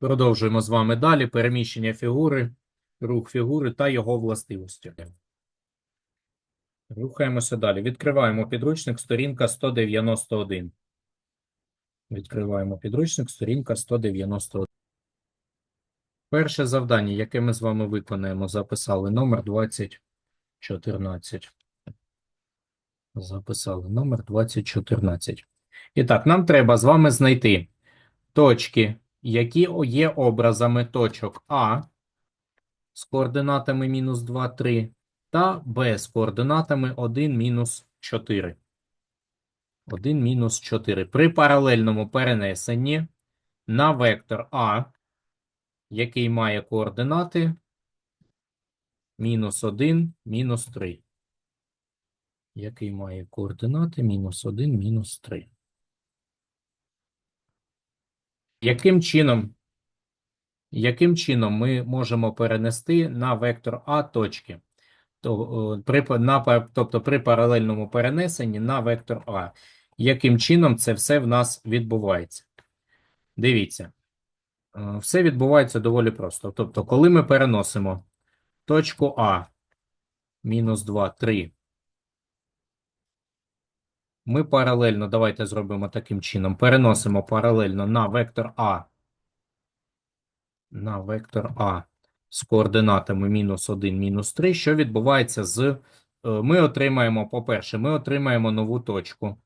Продовжуємо з вами далі переміщення фігури, рух фігури та його властивості. Рухаємося далі. Відкриваємо підручник, сторінка 191. Відкриваємо підручник, сторінка 191. Перше завдання, яке ми з вами виконаємо, записали номер 2014. Записали номер 2014. І так, нам треба з вами знайти точки, які є образами точок А з координатами мінус 2, 3 та Б з координатами 1, мінус 4. 1, мінус 4. При паралельному перенесенні на вектор А, який має координати мінус 1, мінус 3. Який має координати мінус 1, мінус 3. Яким чином, яким чином ми можемо перенести на вектор А точки? То, при, на, тобто при паралельному перенесенні на вектор А. Яким чином це все в нас відбувається? Дивіться. Е, Все відбувається доволі просто. Тобто, коли ми переносимо точку А мінус 2, 3, ми паралельно, давайте зробимо таким чином, переносимо паралельно на вектор А, на вектор А з координатами мінус 1, мінус 3, що відбувається з, е, ми отримаємо, по-перше, ми отримаємо нову точку.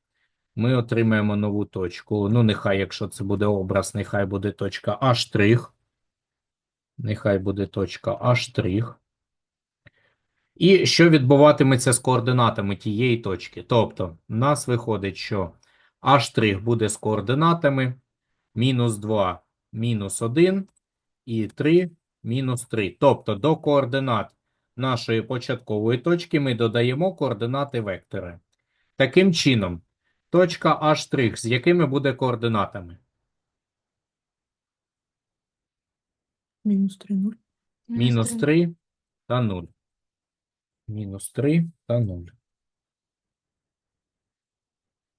Ми отримаємо нову точку. Ну, нехай, якщо це буде образ, нехай буде точка А. Нехай буде точка А. І що відбуватиметься з координатами тієї точки? Тобто, в нас виходить, що А штрих буде з координатами мінус 2, мінус 1 і 3, мінус 3. Тобто, до координат нашої початкової точки ми додаємо координати вектора. Таким чином, точка А штрих з якими буде координатами? Мінус 3, 0. Мінус 3 та 0. Мінус 3 та 0.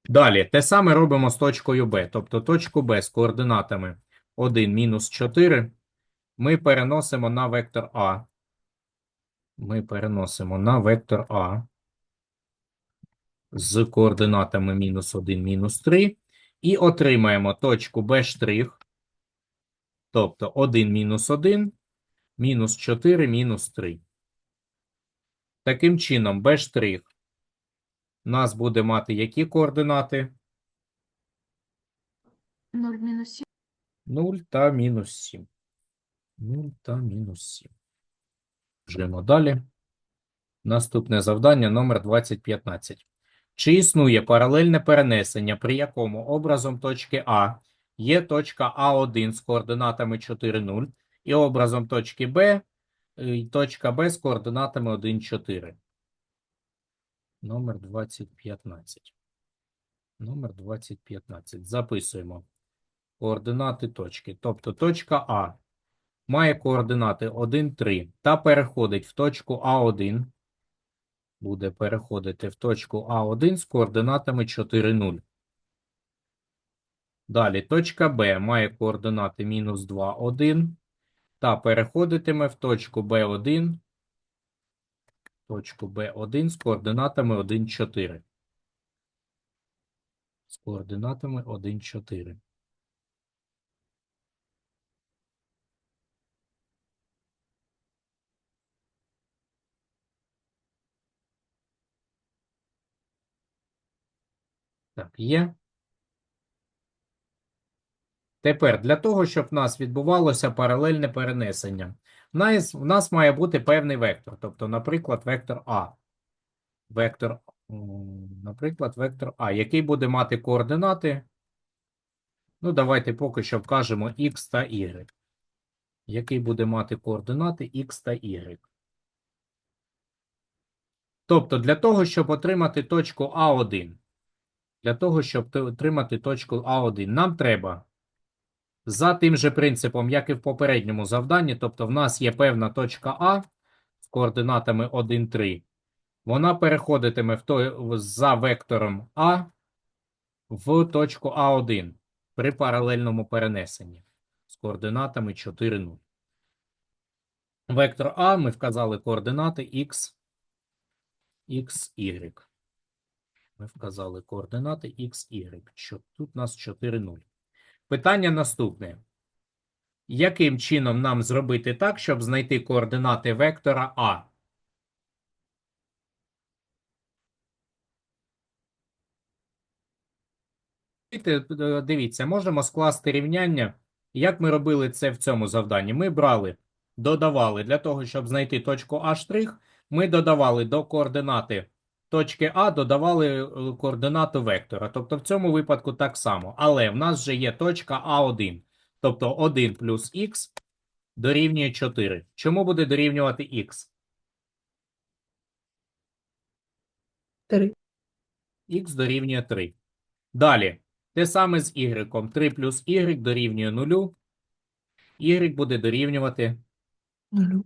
Далі, те саме робимо з точкою Б. Тобто точку Б з координатами 1, мінус 4 ми переносимо на вектор А. Ми переносимо на вектор А з координатами мінус 1, мінус 3 і отримаємо точку Б тобто 1, мінус 1, мінус 4, мінус 3. Таким чином, штрих нас буде мати які координати? 0 мінус 7. 0 та мінус 7. 0 та мінус 7. Жимо далі. Наступне завдання номер 2015. Чи існує паралельне перенесення, при якому образом точки А є точка А1 з координатами 4, 0, і образом точки Б е, точка Б з координатами 1, 4. Номер 2015. Номер 2015. Записуємо координати точки. Тобто точка А має координати 1, 3 та переходить в точку А1. Буде переходити в точку А1 з координатами 4, 0. Далі точка Б має координати мінус 2, 1 та переходитиме в точку Б1, точку Б1 з координатами 1, 4. З координатами 1, 4. Так, є. Тепер для того, щоб в нас відбувалося паралельне перенесення, в нас, в нас має бути певний вектор. Тобто, наприклад, вектор А. Вектор, наприклад, вектор А, який буде мати координати. Ну, давайте поки що вкажемо X та Y. Який буде мати координати X та Y. Тобто, для того, щоб отримати точку А1, для того, щоб отримати точку А1, нам треба за тим же принципом, як і в попередньому завданні, тобто в нас є певна точка А з координатами 1, 3. Вона переходитиме в той, за вектором А в точку А1 при паралельному перенесенні. з координатами 4, 0. Вектор А ми вказали координати x, x, y. Ми вказали координати x, y. Тут у нас 4, 0. Питання наступне. Яким чином нам зробити так, щоб знайти координати вектора А? Дивіться, можемо скласти рівняння. Як ми робили це в цьому завданні? Ми брали, додавали для того, щоб знайти точку А', ми додавали до координати точки А, додавали е, координату вектора. Тобто в цьому випадку так само. Але в нас вже є точка А1. Тобто 1 плюс х дорівнює 4. Чому буде дорівнювати х? 3. х дорівнює 3. Далі, те саме з y. 3 плюс y дорівнює 0. y буде дорівнювати 0.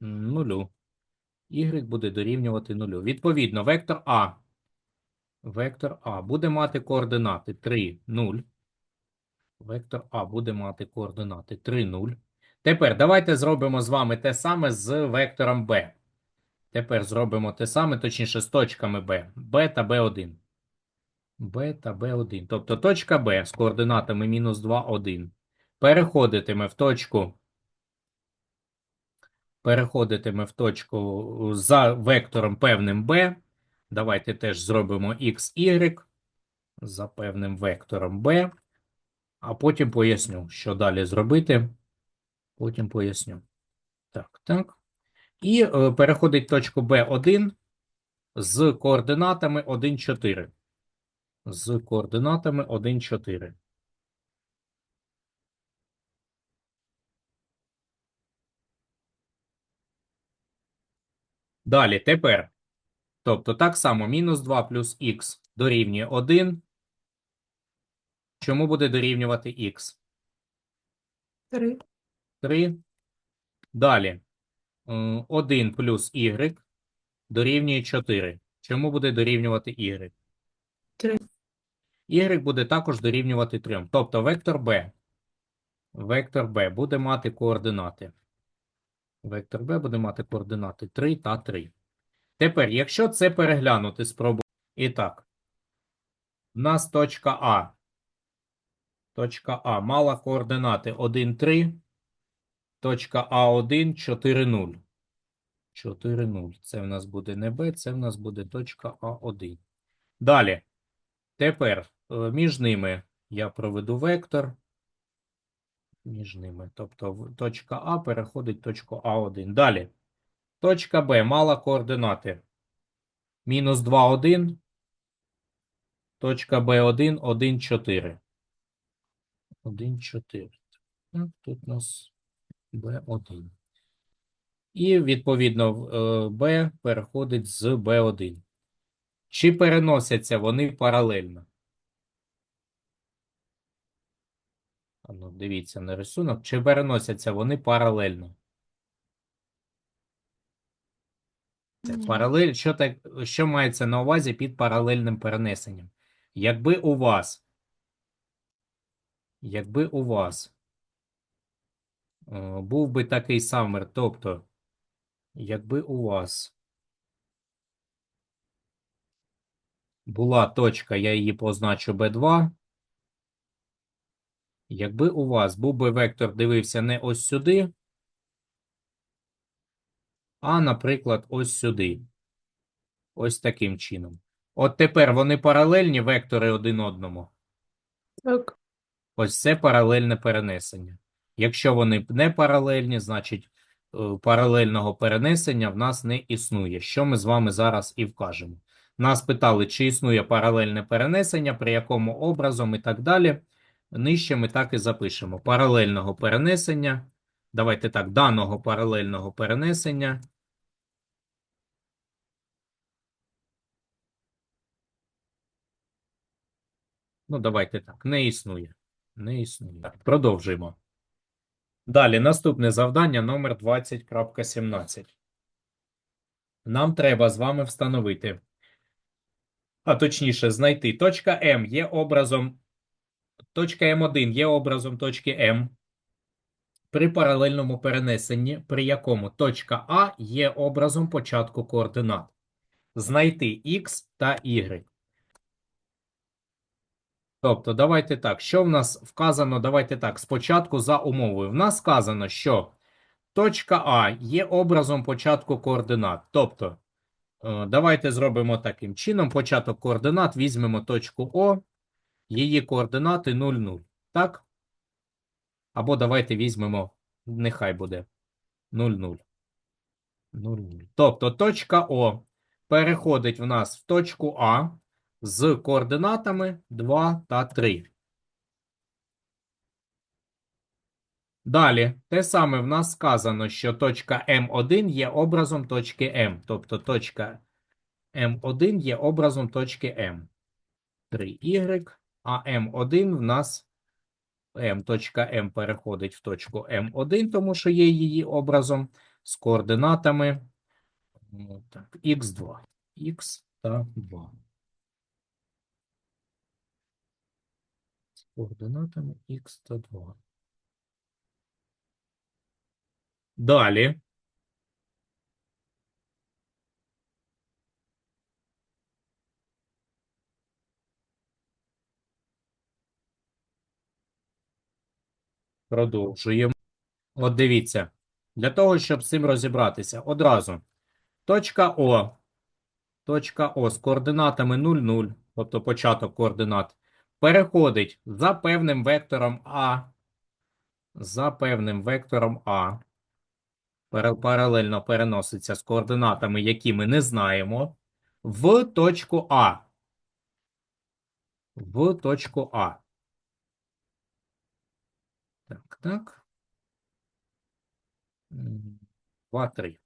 0. Y буде дорівнювати 0. Відповідно, вектор А. Вектор А буде мати координати 3, 0. Вектор А буде мати координати 3, 0. Тепер давайте зробимо з вами те саме з вектором Б. Тепер зробимо те саме, точніше, з точками Б. Б та Б1. Б та Б1. Тобто точка Б з координатами мінус 2, 1. Переходитиме в точку. Переходитиме в точку за вектором певним B. Давайте теж зробимо x, y за певним вектором B. А потім поясню, що далі зробити. Потім поясню. Так, так. І е, переходить точку B1 з координатами 1, 4. З координатами 1, 4. Далі, тепер. Тобто, так само, мінус 2 плюс х дорівнює 1. Чому буде дорівнювати х? 3. 3. Далі. Е, 1 плюс y дорівнює 4. Чому буде дорівнювати y? 3. Y буде також дорівнювати 3. Тобто вектор b. Вектор b буде мати координати. Вектор b буде мати координати 3 та 3. Тепер, якщо це переглянути, спробуємо. І так. У нас точка А. Точка А мала координати 1, 3. Точка А1 4, 0. 4, 0. Це в нас буде не Б, це в нас буде точка А1. Далі. Тепер е, між ними я проведу вектор. Між ними. Тобто точка А переходить точку А1. Далі. Точка Б мала координати. Мінус 2, 1. Точка Б1, 1, 4. 1, 4. Так, тут у нас Б1. І, відповідно, е, Б переходить з Б1. Чи переносяться вони паралельно? Ну, дивіться на рисунок. Чи переносяться вони паралельно? Це паралель, що, так, що мається на увазі під паралельним перенесенням? Якби у вас, якби у вас е, був би такий самий, тобто, якби у вас була точка, я її позначу B2, якби у вас був би вектор дивився не ось сюди, а, наприклад, ось сюди. Ось таким чином. От тепер вони паралельні вектори один одному. Так. Ось це паралельне перенесення. Якщо вони не паралельні, значить е, паралельного перенесення в нас не існує, що ми з вами зараз і вкажемо. Нас питали, чи існує паралельне перенесення, при якому образом і так далі. Нижче ми так і запишемо. Паралельного перенесення. Давайте так, даного паралельного перенесення. Ну, давайте так, не існує. Не існує. Так, продовжуємо. Далі, наступне завдання номер 20.17. Нам треба з вами встановити, а точніше, знайти. Точка М є образом точка М1 є образом точки М при паралельному перенесенні, при якому точка А є образом початку координат. Знайти Х та Y. Тобто, давайте так. Що в нас вказано? Давайте так. Спочатку за умовою. В нас сказано, що точка А є образом початку координат. Тобто, е, давайте зробимо таким чином. Початок координат візьмемо точку О, її координати 0, 0. Так? Або давайте візьмемо, нехай буде 0, 0. 0, 0. Тобто точка О переходить в нас в точку А з координатами 2 та 3. Далі, те саме в нас сказано, що точка М1 є образом точки М. Тобто точка М1 є образом точки М. 3Y, а М1 в нас М, точка М переходить в точку М1, тому що є її образом з координатами так, Х2. Х та 2. З координатами Х та 2. Далі. Продовжуємо. От дивіться. Для того, щоб з цим розібратися, одразу. Точка О. Точка О з координатами 0, 0, тобто початок координат, переходить за певним вектором А. За певним вектором А. Паралельно переноситься з координатами, які ми не знаємо, в точку А. В точку А. Так, так. 2, 3.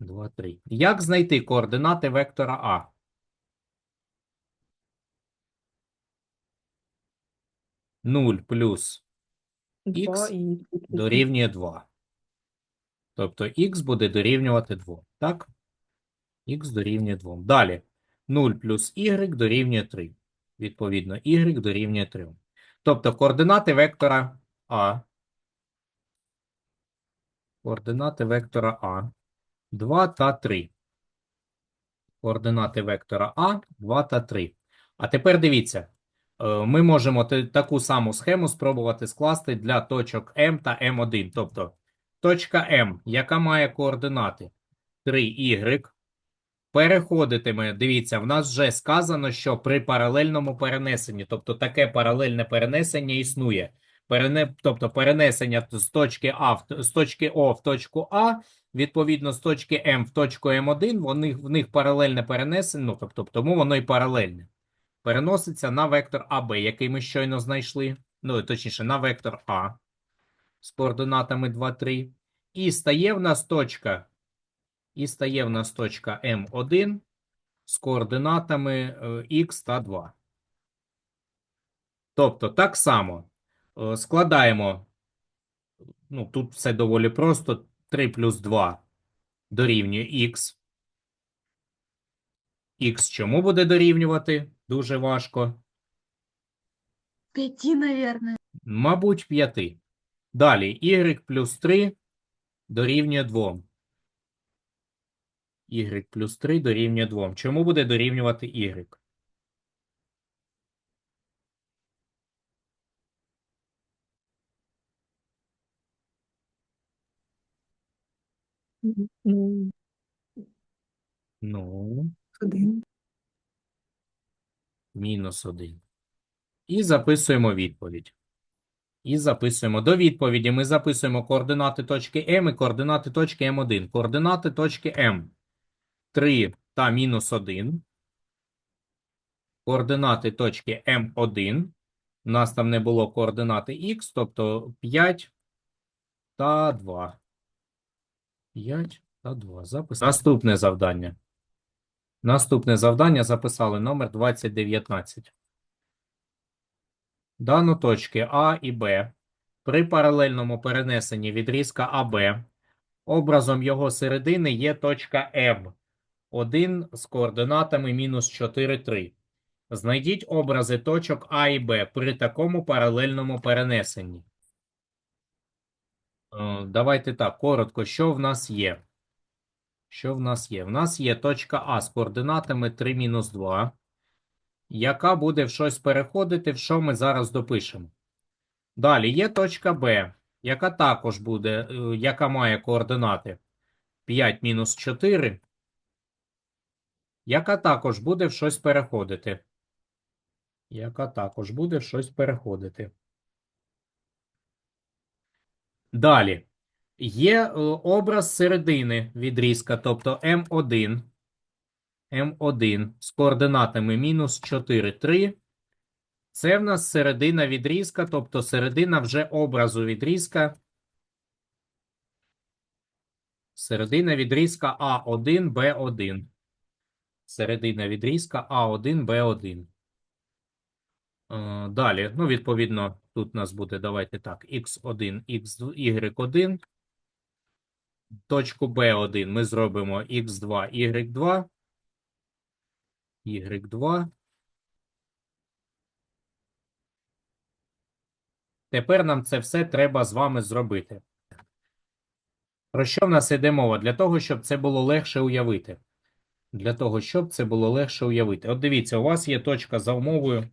2, 3. Як знайти координати вектора А? Нуль плюс Х дорівнює 2. Тобто х буде дорівнювати 2. Так? х дорівнює 2. Далі. 0 плюс y дорівнює 3. Відповідно, y дорівнює 3. Тобто координати вектора А. Координати вектора А. 2 та 3. Координати вектора А 2 та 3. А тепер дивіться. Е, Ми можемо таку саму схему спробувати скласти для точок М та М1. Тобто точка М, яка має координати 3y, переходитиме. Дивіться, в нас вже сказано, що при паралельному перенесенні, тобто таке паралельне перенесення існує. Перене, тобто перенесення з точки А з точки О в точку А, відповідно з точки М в точку М1, вони, в них паралельне перенесення, ну, тобто, тому воно і паралельне. Переноситься на вектор АБ, який ми щойно знайшли. Ну, точніше, на вектор А з координатами 2, 3. І стає в нас точка, і стає в нас точка М1 з координатами е, Х та 2. Тобто, так само е, складаємо, ну, тут все доволі просто, 3 плюс 2 дорівнює Х. Х чому буде дорівнювати? Дуже важко. Пяти, наверное. Мабуть, 5. Далі y плюс 3 дорівнює 2. y плюс 3 дорівнює 2. Чому буде дорівнювати y? Ну, Ну, один. мінус 1. І записуємо відповідь. І записуємо. До відповіді ми записуємо координати точки М і координати точки М1. Координати точки М 3 та мінус 1. Координати точки М1. У нас там не було координати Х, тобто 5 та 2. 5 та 2. Запис. Наступне завдання. Наступне завдання записали номер 2019. Дану точки А і Б при паралельному перенесенні відрізка АБ образом його середини є точка М. 1 з координатами мінус 4, 3. Знайдіть образи точок А і Б при такому паралельному перенесенні. Е, Давайте так, коротко, що в нас є? Що в нас є? В нас є точка А з координатами 3 мінус 2, яка буде в щось переходити, в що ми зараз допишемо. Далі є точка Б, яка також буде, е, яка має координати 5 мінус 4, яка також буде в щось переходити. Яка також буде в щось переходити. Далі. Є е, образ середини відрізка, тобто М1. М1 з координатами мінус 4, 3. Це в нас середина відрізка, тобто середина вже образу відрізка. Середина відрізка А1, Б1. Середина відрізка А1, Б1. Е, Далі, ну, відповідно, тут у нас буде, давайте так, x1, x, y1. Точку B1 ми зробимо x2, y2. y2. Тепер нам це все треба з вами зробити. Про що в нас іде мова? Для того, щоб це було легше уявити. Для того, щоб це було легше уявити. От дивіться, у вас є точка за умовою.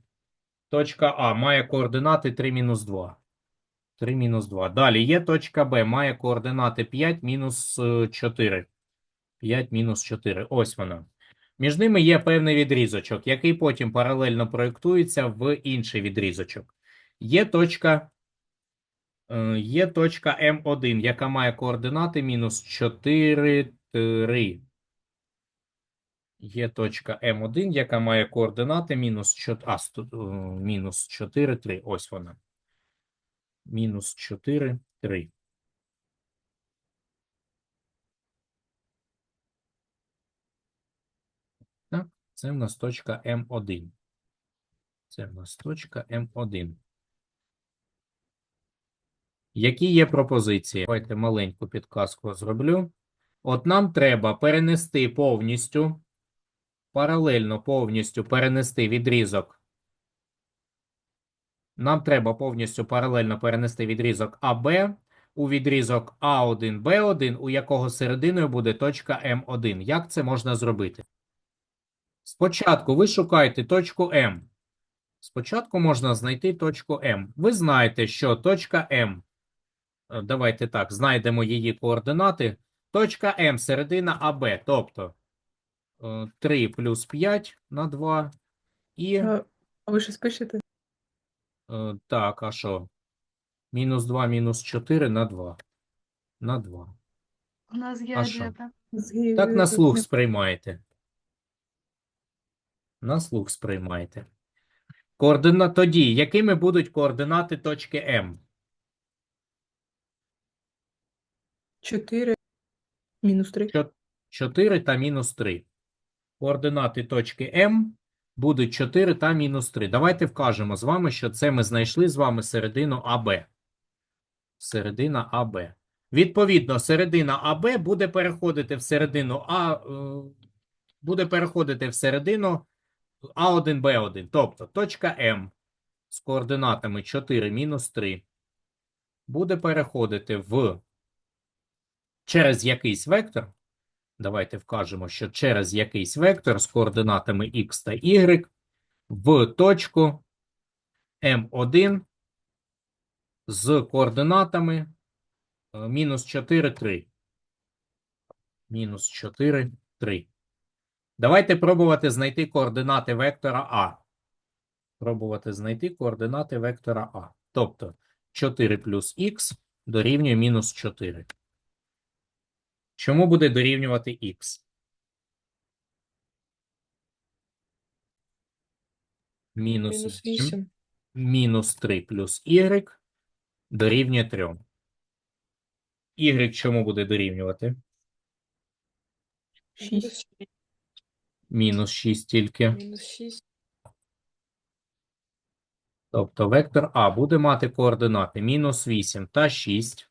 Точка А має координати 3 мінус 2. 3 мінус 2. Далі є точка Б, має координати 5 мінус е, 4. 5 мінус 4. Ось вона. Між ними є певний відрізочок, який потім паралельно проєктується в інший відрізочок. Є точка, е, є точка М1, яка має координати мінус 4, 3. Є точка М1, яка має координати мінус 4, а, е, мінус 4, 3. Ось вона. Мінус 4, 3. Так, це в нас точка М1. Це в нас точка М1. Які є пропозиції? Давайте маленьку підказку зроблю. От нам треба перенести повністю, паралельно повністю перенести відрізок. Нам треба повністю паралельно перенести відрізок АБ у відрізок А1, Б1, у якого серединою буде точка М1. Як це можна зробити? Спочатку ви шукаєте точку М. Спочатку можна знайти точку М. Ви знаєте, що точка М. Давайте так, знайдемо її координати. Точка М середина АБ, тобто 3 плюс 5 на 2. І А ви щось пишете? е, так, а що? Мінус 2 мінус 4 на 2. На 2. У нас А що? Так на слух сприймаєте. На слух сприймаєте. Координа... Тоді, якими будуть координати точки М? 4 мінус 3. 4 та мінус 3. Координати точки М будуть 4 та мінус 3. Давайте вкажемо з вами, що це ми знайшли з вами середину АБ. Середина АБ. Відповідно, середина АБ буде переходити в середину А, е, буде переходити в середину А1, Б1. Тобто точка М з координатами 4 мінус 3 буде переходити в через якийсь вектор. Давайте вкажемо, що через якийсь вектор з координатами x та y в точку М1 з координатами е, мінус 4, 3. Мінус 4, 3. Давайте пробувати знайти координати вектора А. Пробувати знайти координати вектора А. Тобто 4 плюс х дорівнює мінус 4. Чому буде дорівнювати х? Мінус Мінус 8. 8. Мінус 3 плюс y дорівнює 3. Y чому буде дорівнювати? 6. Мінус 6 тільки. Мінус 6. Тобто вектор А буде мати координати мінус 8 та 6.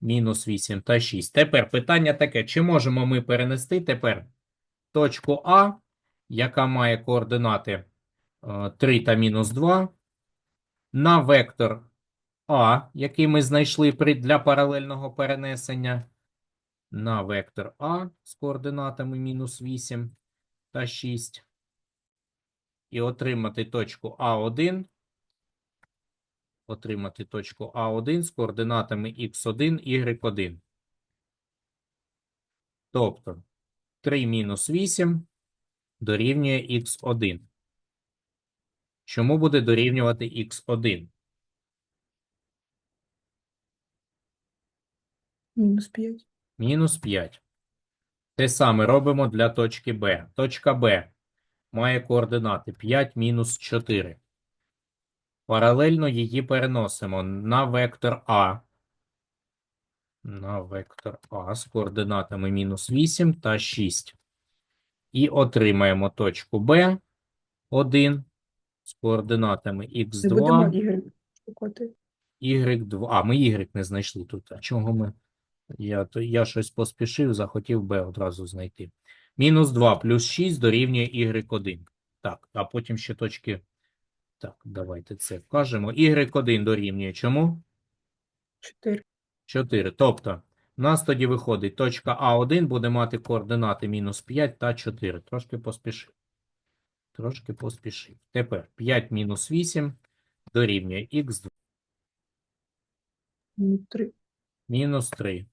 Мінус 8 та 6. Тепер питання таке: чи можемо ми перенести тепер точку А, яка має координати е, 3 та мінус 2 на вектор А, який ми знайшли для паралельного перенесення, на вектор А з координатами мінус 8 та 6. І отримати точку А1. Отримати точку А1 з координатами Х1, Y1. Тобто 3 мінус 8 дорівнює Х1. Чому буде дорівнювати Х1? Мінус 5. Мінус 5. Те саме робимо для точки Б. Точка Б має координати 5 мінус 4. Паралельно її переносимо на вектор А. На вектор А з координатами мінус 8 та 6. І отримаємо точку Б 1 з координатами Не будемо х2, y2. А, ми y не знайшли тут. А чого ми? Я, то, я щось поспішив, захотів b одразу знайти. Мінус 2 плюс 6 дорівнює y1. Так, а потім ще точки. Так, давайте це вкажемо. y1 дорівнює чому? 4. 4. Тобто, у нас тоді виходить точка А1 буде мати координати мінус 5 та 4. Трошки поспішив. Трошки поспішив. Тепер 5 мінус 8 дорівнює х2 Мінус 3. мінус 3.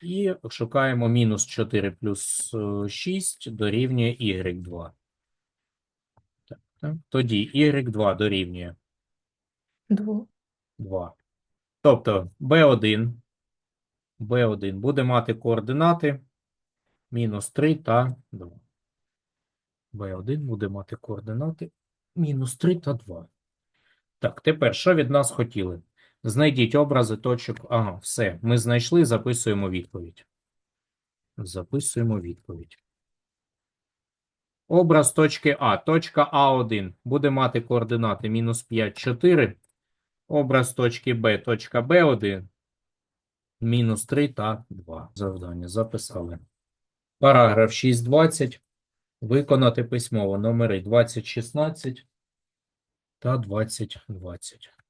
І шукаємо мінус 4 плюс е, 6 дорівнює y2. Тоді y2 дорівнює 2. 2. Тобто B1, B1 буде мати координати мінус 3 та 2. B1 буде мати координати мінус 3 та 2. Так, тепер що від нас хотіли? Знайдіть образи точок. Ага, все. Ми знайшли, записуємо відповідь. Записуємо відповідь. Образ точки А. Точка А1 буде мати координати мінус 5, 4. Образ точки Б, точка Б1, мінус 3 та 2. Завдання записали. Параграф 6.20. Виконати письмово номери 2016 та 2020.